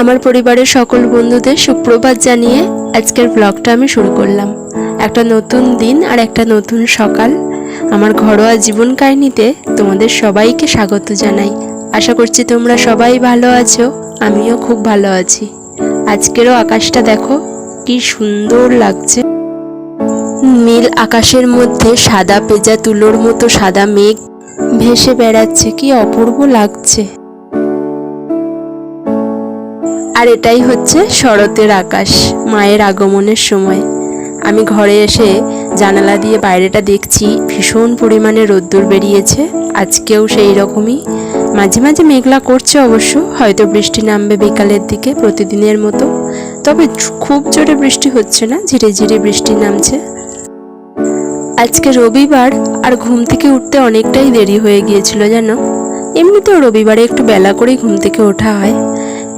আমার পরিবারের সকল বন্ধুদের সুপ্রভাত জানিয়ে আজকের ব্লগটা আমি শুরু করলাম। একটা নতুন দিন আর একটা নতুন সকাল। আমার ঘরোয়া জীবন কাহিনীতে তোমাদের সবাইকে স্বাগত জানাই। আশা করছি তোমরা সবাই ভালো আছো, আমিও খুব ভালো আছি। আজকেরও আকাশটা দেখো কি সুন্দর লাগছে। নীল আকাশের মধ্যে সাদা পেজা তুলোর মতো সাদা মেঘ ভেসে বেড়াচ্ছে, কি অপূর্ব লাগছে। আর এটাই হচ্ছে শরতের আকাশ, মায়ের আগমনের সময়। আমি ঘরে এসে জানালা দিয়ে বাইরেটা দেখছি, ভীষণ পরিমাণে রোদ্দুর বেরিয়েছে। আজকেও সেই রকমই। মাঝে মাঝে মেঘলা করছে অবশ্য, হয়তো বৃষ্টি নামবে বিকালের দিকে প্রতিদিনের মতো। তবে খুব জোরে বৃষ্টি হচ্ছে না ধীরে ধীরে বৃষ্টি নামছে। আজকে রবিবার, আর ঘুম থেকে উঠতে অনেকটাই দেরি হয়ে গিয়েছিল, জানো? এমনিতেও রবিবারে একটু বেলা করেই ঘুম থেকে ওঠা হয়।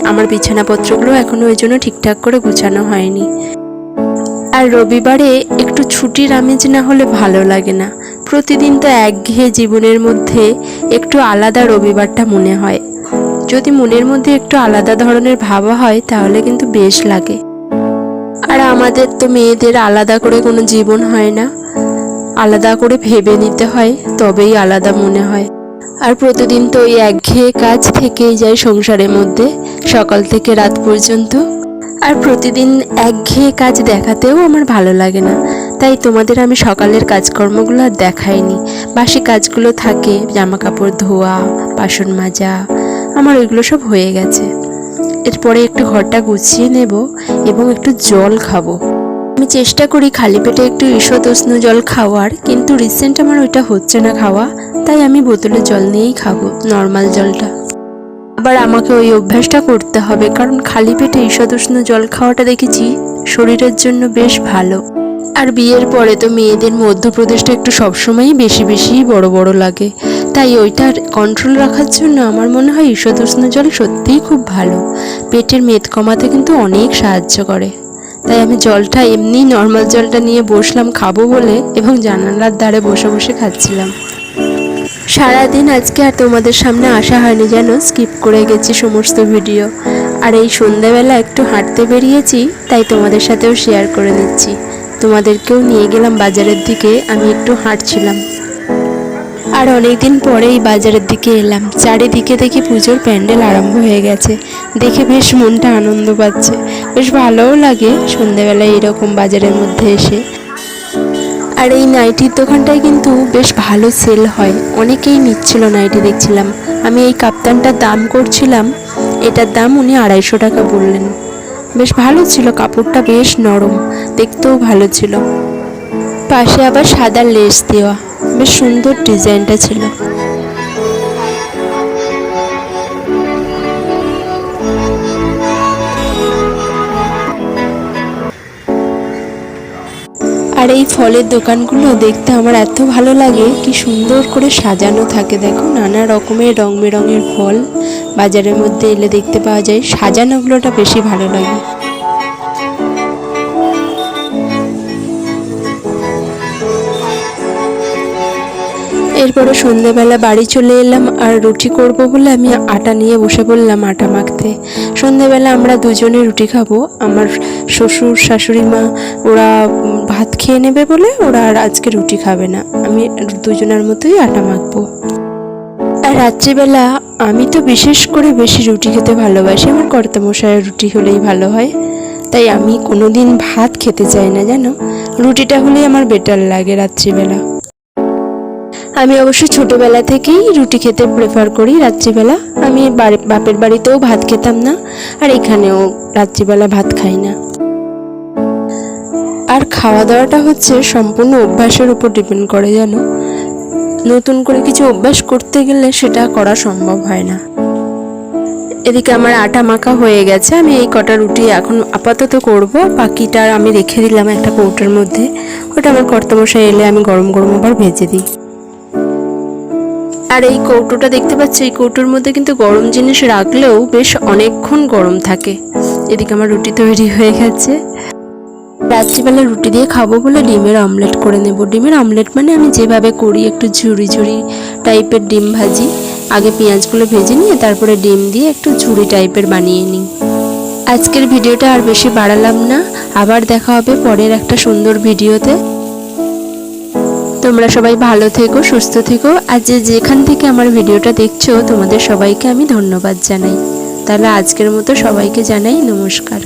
আমার বিছানাপত্রগুলো এখনও ওই জন্য ঠিকঠাক করে গুছানো হয়নি। আর রবিবারে একটু ছুটির আমেজ না হলে ভালো লাগে না। প্রতিদিন তো একঘেয়ে জীবনের মধ্যে একটু আলাদা রবিবারটা মনে হয়। যদি মনের মধ্যে একটু আলাদা ধরনের ভাবা হয়, তাহলে কিন্তু বেশ লাগে। আর আমাদের তো মেয়েদের আলাদা করে কোনো জীবন হয় না। আলাদা করে ভেবে নিতে হয়, তবেই আলাদা মনে হয়। আর প্রতিদিন তো ওই একঘেয়ে কাজ থেকেই যায় সংসারের মধ্যে, সকাল থেকে রাত পর্যন্ত। আর প্রতিদিন একঘেয়ে কাজ দেখাতেও আমার ভালো লাগে না। তাই তোমাদের আমি সকালের কাজকর্মগুলো আর দেখাইনি। বাসি কাজগুলো থাকে জামা কাপড় ধোয়া, বাসন মাজা, আমার ওইগুলো সব হয়ে গেছে। এরপরে একটু ঘরটা গুছিয়ে নেব এবং একটু জল খাব। আমি চেষ্টা করি খালি পেটে একটু ঈষৎ উষ্ণ জল খাওয়ার, কিন্তু রিসেন্ট আমার ওইটা হচ্ছে না খাওয়া। তাই আমি বোতলে জল নিয়েই খাব নর্মাল জলটা। আবার আমাকে ওই অভ্যাসটা করতে হবে, কারণ খালি পেটে ঈষৎ উষ্ণ জল খাওয়াটা দেখেছি শরীরের জন্য বেশ ভালো। আর বিয়ের পরে তো মেয়েদের মধ্যপ্রদেশটা একটু সবসময়ই বেশি বেশিই বড় বড় লাগে। তাই ওইটার কন্ট্রোল রাখার জন্য আমার মনে হয় ঈষৎ উষ্ণ জল সত্যিই খুব ভালো। পেটের মেদ কমাতে কিন্তু অনেক সাহায্য করে। তাই আমি জলটা এমনি নর্মাল জলটা নিয়ে বসলাম খাব বলে এবং জানালার ধারে বসে বসে খাচ্ছিলাম। সারাদিন আজকে আর তোমাদের সামনে আসা হয়নি যেন স্কিপ করে গেছি সমস্ত ভিডিও আর এই সন্ধ্যাবেলা একটু হাঁটতে বেরিয়েছি, তাই তোমাদের সাথেও শেয়ার করে নিচ্ছি। তোমাদেরকেও নিয়ে গেলাম বাজারের দিকে, আমি একটু হাঁটছিলাম। আর অনেকদিন পরে এই বাজারের দিকে এলাম। চারিদিকে দেখি পুজোর প্যান্ডেল আরম্ভ হয়ে গেছে। দেখে বেশ মনটা আনন্দ পাচ্ছে। বেশ ভালোও লাগে সন্ধেবেলায় এরকম বাজারের মধ্যে এসে। আর এই নাইটির দোকানটায় কিন্তু বেশ ভালো সেল হয়। অনেকেই নিচ্ছিল নাইটি, দেখছিলাম। আমি এই কাপ্তানটার দাম করছিলাম, এটার দাম উনি আড়াইশো টাকা বললেন। বেশ ভালো ছিল, কাপড়টা বেশ নরম, দেখতেও ভালো ছিল। পাশে আবার সাদা লেস দেওয়া, বেশ সুন্দর ডিজাইনটা ছিল। আর এই ফলের দোকানগুলো দেখতে আমার এত ভালো লাগে। কি সুন্দর করে সাজানো থাকে। দেখো, নানা রকমের রং বেরঙের ফল বাজারের মধ্যে এলে দেখতে পাওয়া যায়। সাজানোগুলোটা বেশি ভালো লাগে। এরপরে সন্ধেবেলা বাড়ি চলে এলাম, আর রুটি করব বলে আমি আটা নিয়ে বসে পড়লাম আটা মাখতে। সন্ধেবেলা আমরা দুজনে রুটি খাব, আমার শ্বশুর, শাশুড়ি মা, ওরা ভাত খেয়ে নেবে বলে ওরা আর আজকে রুটি খাবে না। আমি দুজনের মতোই আটা মাখবো। আর রাত্রিবেলা আমি তো বিশেষ করে বেশি রুটি খেতে ভালোবাসি, আমার কর্তামশায়ের রুটি হলেই ভালো হয়। তাই আমি কোনোদিন ভাত খেতে চাই না, জানো? রুটিটা হলেই আমার বেটার লাগে রাত্রিবেলা। আমি অবশ্য ছোটবেলা থেকেই রুটি খেতে প্রেফার করি রাত্রিবেলা। আমি বাপের বাড়িতেও ভাত খেতাম না, আর এখানেও রাত্রিবেলা ভাত খাই না। আর খাওয়া দাওয়াটা হচ্ছে সম্পূর্ণ অভ্যাসের উপর ডিপেন্ড করে যেন নতুন করে কিছু অভ্যাস করতে গেলে সেটা করা সম্ভব হয় না। এদিকে আমার আটা মাখা হয়ে গেছে, আমি এই কটা রুটি এখন আপাতত করব, বাকিটা আমি রেখে দিলাম একটা কৌটোর মধ্যে। ওটা আমার কর্তামশাই এলে আমি গরম গরম আবার ভেজে দিই। আর এই কৌটোটা দেখতে পাচ্ছি, এই কৌটোর মধ্যে কিন্তু গরম জিনিস রাখলেও বেশ অনেকক্ষণ গরম থাকে। এদিকে আমার রুটি তৈরি হয়ে গেছে। রাত্রিবেলা রুটি দিয়ে খাব বলে ডিমের অমলেট করে নেব। ডিমের অমলেট মানে আমি যেভাবে করি, একটু ঝুড়ি ঝুড়ি টাইপের ডিম ভাজি। আগে পেঁয়াজগুলো ভেজে নিয়ে তারপরে ডিম দিয়ে একটু ঝুড়ি টাইপের বানিয়ে নিই। আজকের ভিডিওটা আর বেশি বাড়ালাম না। আবার দেখা হবে পরের একটা সুন্দর ভিডিওতে। তোমরা সবাই ভালো থেকো, সুস্থ থেকো। আর যে যেখান থেকে আমার ভিডিওটা দেখছ, তোমাদের সবাইকে আমি ধন্যবাদ জানাই। তাহলে আজকের মতো সবাইকে জানাই নমস্কার।